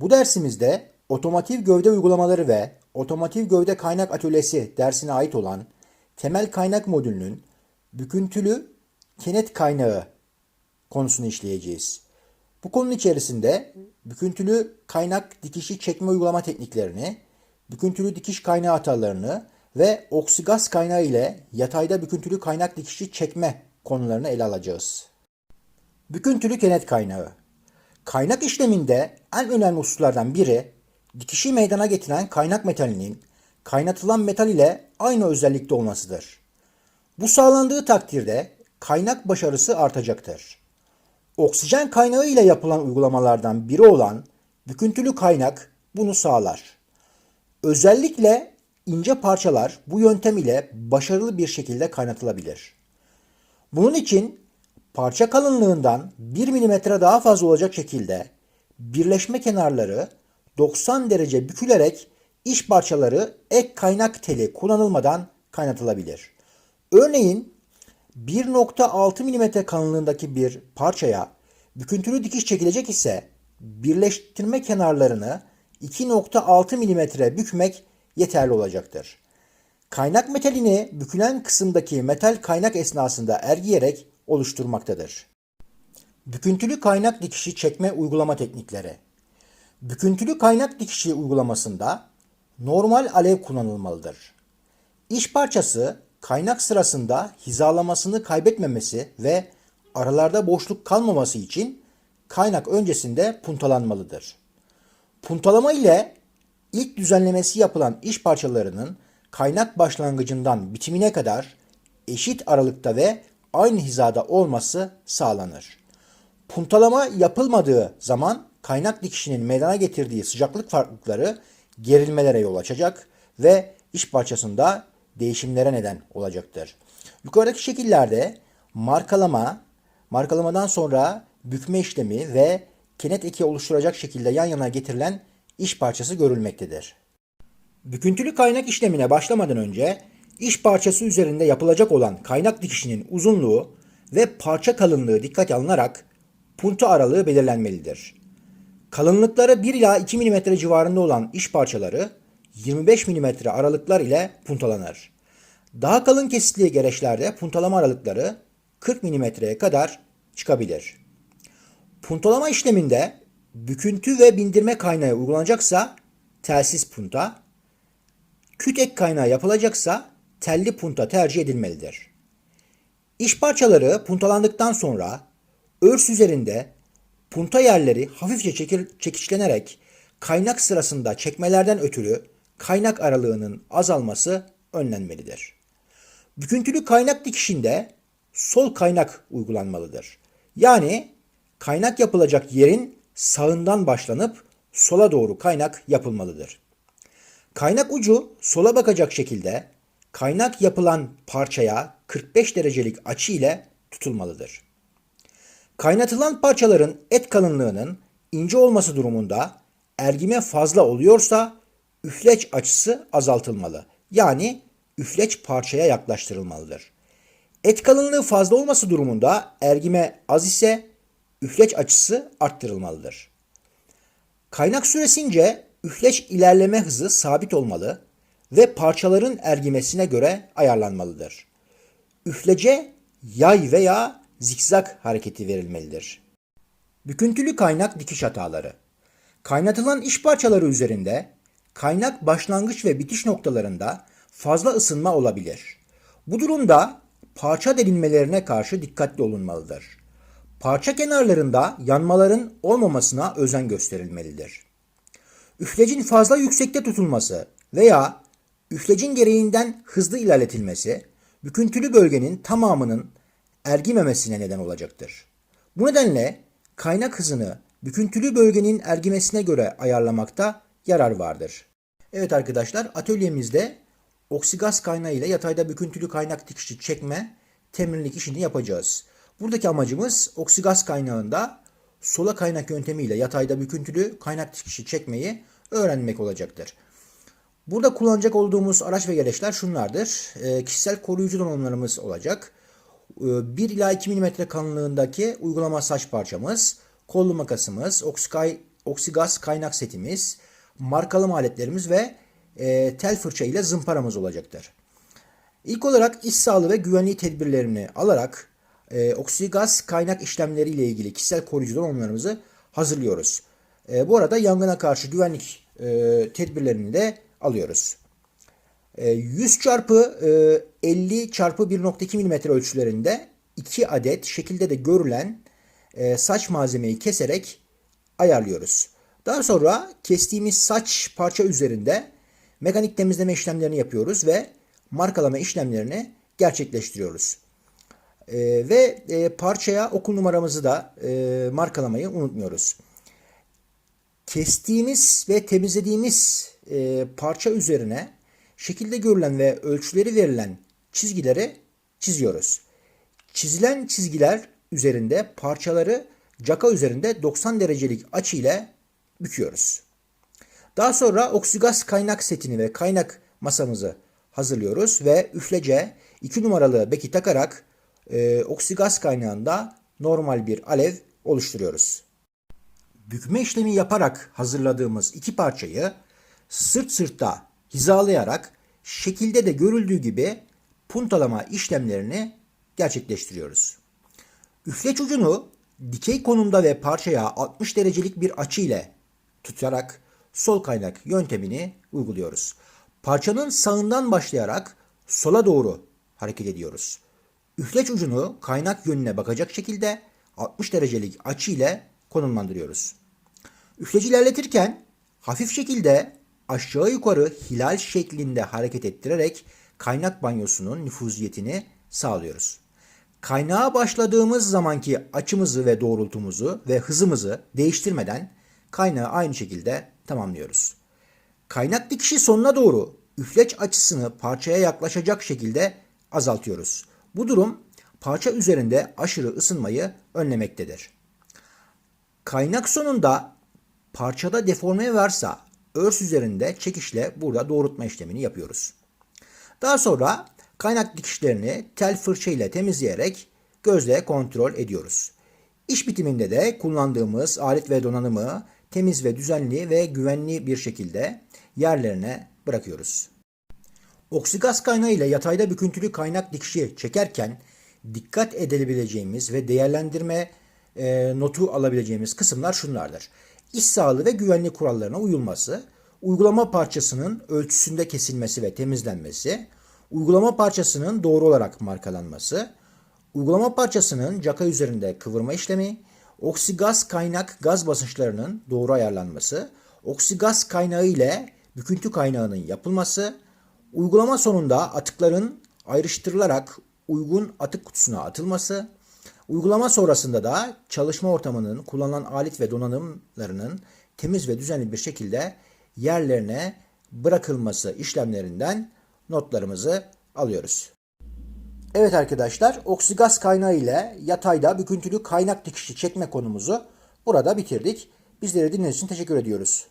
Bu dersimizde otomotiv gövde uygulamaları ve otomotiv gövde kaynak atölyesi dersine ait olan temel kaynak modülünün büküntülü kenet kaynağı konusunu işleyeceğiz. Bu konunun içerisinde büküntülü kaynak dikişi çekme uygulama tekniklerini, büküntülü dikiş kaynağı hatalarını ve oksigaz kaynağı ile yatayda büküntülü kaynak dikişi çekme konularını ele alacağız. Büküntülü kenet kaynağı. Kaynak işleminde en önemli hususlardan biri dikişi meydana getiren kaynak metalinin kaynatılan metal ile aynı özellikte olmasıdır. Bu sağlandığı takdirde kaynak başarısı artacaktır. Oksijen kaynağı ile yapılan uygulamalardan biri olan büküntülü kaynak bunu sağlar. Özellikle ince parçalar bu yöntem ile başarılı bir şekilde kaynatılabilir. Bunun için parça kalınlığından 1 mm daha fazla olacak şekilde birleşme kenarları 90 derece bükülerek iç parçaları ek kaynak teli kullanılmadan kaynatılabilir. Örneğin 1.6 mm kalınlığındaki bir parçaya büküntülü dikiş çekilecek ise birleştirme kenarlarını 2.6 mm bükmek yeterli olacaktır. Kaynak metalini bükülen kısımdaki metal kaynak esnasında ergiyerek oluşturmaktadır. Büküntülü kaynak dikişi çekme uygulama teknikleri. Büküntülü kaynak dikişi uygulamasında normal alev kullanılmalıdır. İş parçası kaynak sırasında hizalamasını kaybetmemesi ve aralarda boşluk kalmaması için kaynak öncesinde puntalanmalıdır. Puntalama ile ilk düzenlemesi yapılan iş parçalarının kaynak başlangıcından bitimine kadar eşit aralıkta ve aynı hizada olması sağlanır. Puntalama yapılmadığı zaman kaynak dikişinin meydana getirdiği sıcaklık farklılıkları gerilmelere yol açacak ve iş parçasında değişimlere neden olacaktır. Yukarıdaki şekillerde markalama, markalamadan sonra bükme işlemi ve kenet eki oluşturacak şekilde yan yana getirilen iş parçası görülmektedir. Büküntülü kaynak işlemine başlamadan önce iş parçası üzerinde yapılacak olan kaynak dikişinin uzunluğu ve parça kalınlığı dikkate alınarak punta aralığı belirlenmelidir. Kalınlıkları 1 ila 2 mm civarında olan iş parçaları 25 mm aralıklar ile puntalanır. Daha kalın kesitli gereçlerde puntalama aralıkları 40 mm'ye kadar çıkabilir. Puntalama işleminde büküntü ve bindirme kaynağı uygulanacaksa telsiz punta, küt ek kaynağı yapılacaksa telli punta tercih edilmelidir. İş parçaları puntalandıktan sonra örs üzerinde punta yerleri hafifçe çekil, çekiçlenerek kaynak sırasında çekmelerden ötürü kaynak aralığının azalması önlenmelidir. Büküntülü kaynak dikişinde sol kaynak uygulanmalıdır. Yani kaynak yapılacak yerin sağından başlanıp sola doğru kaynak yapılmalıdır. Kaynak ucu sola bakacak şekilde kaynak yapılan parçaya 45 derecelik açı ile tutulmalıdır. Kaynatılan parçaların et kalınlığının ince olması durumunda ergime fazla oluyorsa üfleç açısı azaltılmalı. Yani üfleç parçaya yaklaştırılmalıdır. Et kalınlığı fazla olması durumunda ergime az ise üfleç açısı arttırılmalıdır. Kaynak süresince üfleç ilerleme hızı sabit olmalı ve parçaların ergimesine göre ayarlanmalıdır. Üflece yay veya zikzak hareketi verilmelidir. Büküntülü kaynak dikiş hataları. Kaynatılan iş parçaları üzerinde kaynak başlangıç ve bitiş noktalarında fazla ısınma olabilir. Bu durumda parça delinmelerine karşı dikkatli olunmalıdır. Parça kenarlarında yanmaların olmamasına özen gösterilmelidir. Üflecin fazla yüksekte tutulması veya üflecin gereğinden hızlı ilerletilmesi büküntülü bölgenin tamamının ergimemesine neden olacaktır. Bu nedenle kaynak hızını büküntülü bölgenin ergimesine göre ayarlamakta yarar vardır. Evet arkadaşlar atölyemizde oksigaz kaynağı ile yatayda büküntülü kaynak dikişi çekme temirlik işini yapacağız. Buradaki amacımız oksigaz kaynağında sola kaynak yöntemiyle yatayda büküntülü kaynak dikişi çekmeyi öğrenmek olacaktır. Burada kullanacak olduğumuz araç ve gereçler şunlardır. E, kişisel koruyucu donanımlarımız olacak. E, 1 ila 2 mm kalınlığındaki uygulama saç parçamız, kollu makasımız, Oxkay oksigaz kaynak setimiz, markalama aletlerimiz ve e, tel fırça ile zımparamız olacaktır. İlk olarak iş sağlığı ve güvenliği tedbirlerini alarak e, oksigaz kaynak işlemleri ile ilgili kişisel koruyucu donanımlarımızı hazırlıyoruz. E, bu arada yangına karşı güvenlik e, tedbirlerini de alıyoruz. E, 100 çarpı e, 50 çarpı 1.2 mm ölçülerinde 2 adet şekilde de görülen e, saç malzemeyi keserek ayarlıyoruz. Daha sonra kestiğimiz saç parça üzerinde mekanik temizleme işlemlerini yapıyoruz ve markalama işlemlerini gerçekleştiriyoruz. E, ve e, parçaya okul numaramızı da e, markalamayı unutmuyoruz. Kestiğimiz ve temizlediğimiz e, parça üzerine şekilde görülen ve ölçüleri verilen çizgileri çiziyoruz. Çizilen çizgiler üzerinde parçaları caka üzerinde 90 derecelik açı ile büküyoruz. Daha sonra oksigaz kaynak setini ve kaynak masamızı hazırlıyoruz ve üflece 2 numaralı beki takarak e, oksigaz kaynağında normal bir alev oluşturuyoruz. Bükme işlemi yaparak hazırladığımız iki parçayı sırt sırta hizalayarak şekilde de görüldüğü gibi puntalama işlemlerini gerçekleştiriyoruz. Üfleç ucunu dikey konumda ve parçaya 60 derecelik bir açı ile tutarak sol kaynak yöntemini uyguluyoruz. Parçanın sağından başlayarak sola doğru hareket ediyoruz. Üfleç ucunu kaynak yönüne bakacak şekilde 60 derecelik açı ile konumlandırıyoruz. Üfleci ilerletirken hafif şekilde aşağı yukarı hilal şeklinde hareket ettirerek kaynak banyosunun nüfuziyetini sağlıyoruz. Kaynağa başladığımız zamanki açımızı ve doğrultumuzu ve hızımızı değiştirmeden kaynağı aynı şekilde tamamlıyoruz. Kaynak dikişi sonuna doğru üfleç açısını parçaya yaklaşacak şekilde azaltıyoruz. Bu durum parça üzerinde aşırı ısınmayı önlemektedir. Kaynak sonunda parçada deforme varsa örs üzerinde çekişle burada doğrultma işlemini yapıyoruz. Daha sonra kaynak dikişlerini tel fırça ile temizleyerek gözle kontrol ediyoruz. İş bitiminde de kullandığımız alet ve donanımı temiz ve düzenli ve güvenli bir şekilde yerlerine bırakıyoruz. Oksigaz kaynağı ile yatayda büküntülü kaynak dikişi çekerken dikkat edebileceğimiz ve değerlendirme e, notu alabileceğimiz kısımlar şunlardır. İş sağlığı ve güvenlik kurallarına uyulması, uygulama parçasının ölçüsünde kesilmesi ve temizlenmesi, uygulama parçasının doğru olarak markalanması, uygulama parçasının caka üzerinde kıvırma işlemi, oksigaz kaynak gaz basınçlarının doğru ayarlanması, oksigaz kaynağı ile büküntü kaynağının yapılması, uygulama sonunda atıkların ayrıştırılarak uygun atık kutusuna atılması, uygulama sonrasında da çalışma ortamının kullanılan alet ve donanımlarının temiz ve düzenli bir şekilde yerlerine bırakılması işlemlerinden notlarımızı alıyoruz. Evet arkadaşlar, oksigaz kaynağı ile yatayda büküntülü kaynak dikişi çekme konumuzu burada bitirdik. Bizleri dinlediğiniz için teşekkür ediyoruz.